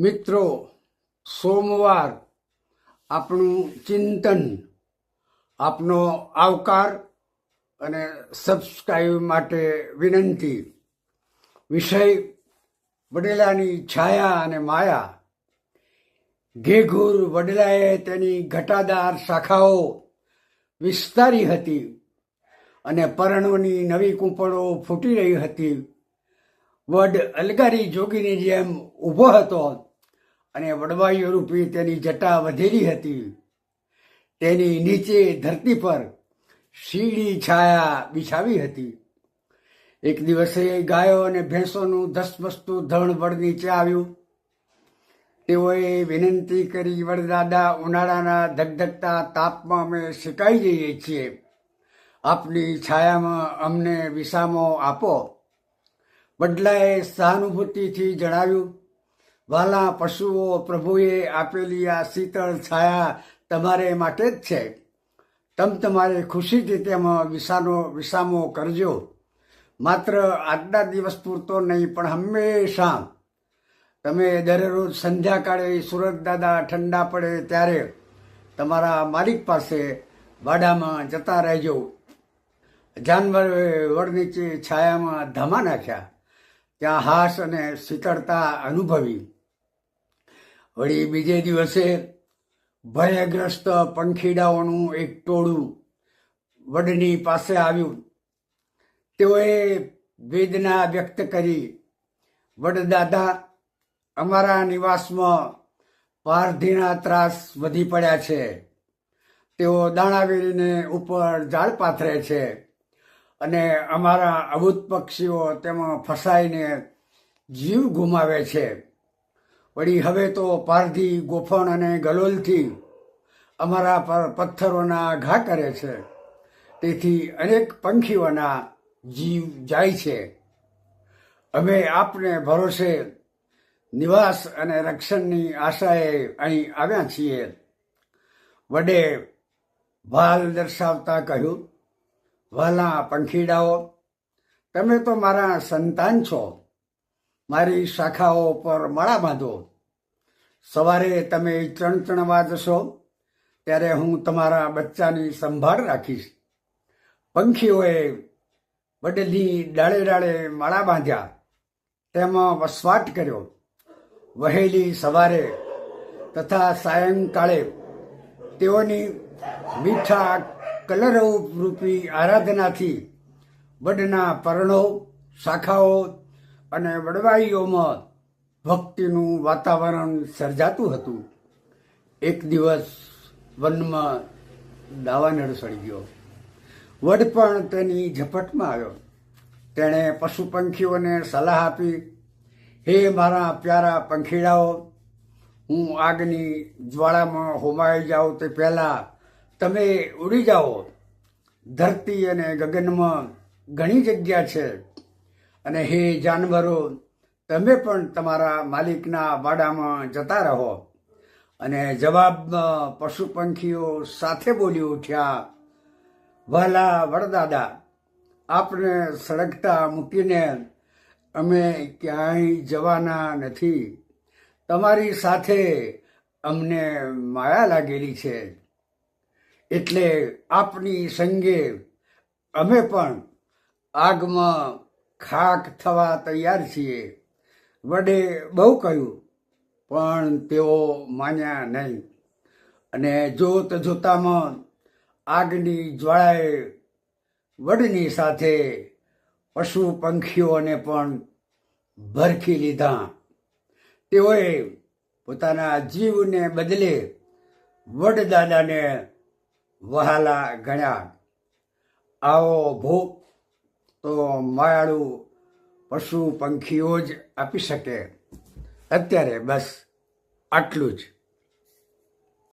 મિત્રો, સોમવાર આપણું ચિંતન, આપનો આવકાર અને સબસ્ક્રાઈબ માટે વિનંતી. વિષય વડેલાની છાયા અને માયા. ઘેઘૂર વડલાએ તેની ઘટાદાર શાખાઓ વિસ્તારી હતી અને પરણોની નવી કૂંપળો ફૂટી રહી હતી. વડ અલગારી જોગીની જેમ ઊભો હતો. અને વડવાઈઓ રૂપી તેની જટા વધેલી હતી. તેની નીચે ધરતી પર શીડી છાયા બિછાવી હતી. એક દિવસે ગાયો અને ભેંસોનું ધસમસતું ધણ વડ નીચે આવ્યું. તેઓએ વિનંતી કરી, વડદાદા, ઉનાળાના ધગધગતા તાપમાં અમે શેકાઈ જઈએ છીએ. આપની છાયામાં અમને વિસામો આપો. વડલાએ સહાનુભૂતિથી જણાવ્યું વાલા પશુઓ પ્રભુએ આપેલી આ શીતળ છાયા તમારે માટે જ છે. તમ તમારે ખુશીથી તેમાં વિસાનો વિસામો કરજો. માત્ર આજના દિવસ પૂરતો નહીં, પણ હંમેશા. તમે દરરોજ સંધ્યાકાળે સુરત દાદા ઠંડા પડે ત્યારે તમારા માલિક પાસે વાડામાં જતા રહેજો. જાનવરોએ વડ નીચે છાયામાં ધમા નાખ્યા. ત્યાં હાસ અને શીતળતા અનુભવી. વળી બીજે દિવસે ભયગ્રસ્ત પંખીડાઓનું એક ટોળું વડની પાસે આવ્યું. તેઓએ વેદના વ્યક્ત કરી વડદાદા અમારા નિવાસમાં પારધીના ત્રાસ વધી પડ્યા છે. તેઓ દાણાવેરીને ઉપર ઝાડ પાથરે છે અને અમારા અભૂત પક્ષીઓ તેમાં ફસાઈને જીવ ગુમાવે છે. વળી હવે તો પારધી ગોફણ અને ગલોલથી અમારા પર પથ્થરોના ઘા કરે છે. તેથી અનેક પંખીઓના જીવ જાય છે. અમે આપને ભરોસે નિવાસ અને રક્ષણની આશાએ અહીં આવ્યા છીએ. વડે વાલ દર્શાવતા કહ્યું, વાલા પંખીડાઓ, તમે તો મારા સંતાન છો. મારી શાખાઓ પર માળા બાંધો. સવારે તમે ચણચણવા જશો ત્યારે હું તમારા બચ્ચાની સંભાળ રાખીશ. પંખીઓએ વડલી ડાળે ડાળે માળા બાંધ્યા. તેમાં વસવાટ કર્યો. વહેલી સવારે તથા સાયંકાળે તેઓની મીઠા કલરવ રૂપી આરાધનાથી વડના પર્ણો, શાખાઓ અને વડવાઈઓમાં ભક્તિનું વાતાવરણ સર્જાતું હતું. એક દિવસ વનમાં દાવાનળ સળી ગયો. વડ પણ તેની ઝપટમાં આવ્યો. તેણે પશુ પંખીઓને સલાહ આપી, હે મારા પ્યારા પંખીડાઓ, હું આગની જ્વાળામાં હોમાઈ જાઉં તે પહેલાં તમે ઉડી જાઓ. ધરતી અને ગગનમાં ઘણી જગ્યા છે. અને હે જાનવરો, તમે પણ તમારા માલિકના વાડામાં જતા રહો. અને જવાબમાં પશુ પંખીઓ સાથે બોલી ઉઠ્યા, વાલા વડદાદા, આપને સળગતા મૂકીને અમે ક્યાંય જવાના નથી. તમારી સાથે અમને માયા લાગેલી છે. એટલે આપની સંગે અમે પણ આગમાં ખાક થવા તૈયાર છીએ. વડે બહુ કહ્યું, પણ તેઓ માન્યા નહીં. અને જોત જોતામાં આગની જ્વાળાએ વડની સાથે પશુ પંખીઓને પણ ભરખી લીધા. તેઓએ પોતાના જીવને બદલે વડદાદાને વહાલા ગણ્યા. આવો ભોગ તો માયાળું પશુ પંખીઓ જ આપી શકે. અત્યારે બસ આટલું જ.